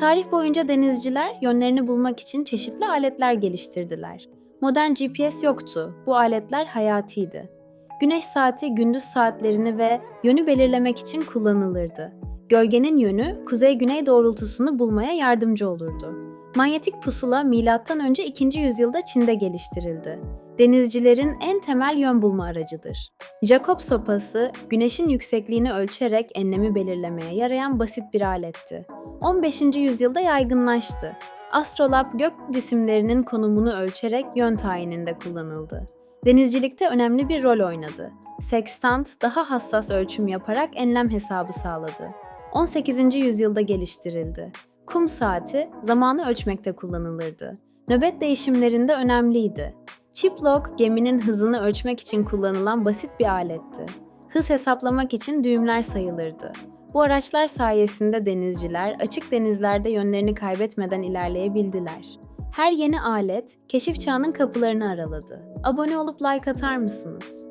Tarih boyunca denizciler yönlerini bulmak için çeşitli aletler geliştirdiler. Modern GPS yoktu. Bu aletler hayatiydi. Güneş saati gündüz saatlerini ve yönü belirlemek için kullanılırdı. Gölgenin yönü kuzey-güney doğrultusunu bulmaya yardımcı olurdu. Manyetik pusula M.Ö. 2. yüzyılda Çin'de geliştirildi. Denizcilerin en temel yön bulma aracıdır. Jakob sopası, güneşin yüksekliğini ölçerek enlemi belirlemeye yarayan basit bir aletti. 15. yüzyılda yaygınlaştı. Astrolab gök cisimlerinin konumunu ölçerek yön tayininde kullanıldı. Denizcilikte önemli bir rol oynadı. Sextant daha hassas ölçüm yaparak enlem hesabı sağladı. 18. yüzyılda geliştirildi. Kum saati zamanı ölçmekte kullanılırdı. Nöbet değişimlerinde önemliydi. Chip log geminin hızını ölçmek için kullanılan basit bir aletti. Hız hesaplamak için düğümler sayılırdı. Bu araçlar sayesinde denizciler açık denizlerde yönlerini kaybetmeden ilerleyebildiler. Her yeni alet keşif çağının kapılarını araladı. Abone olup like atar mısınız?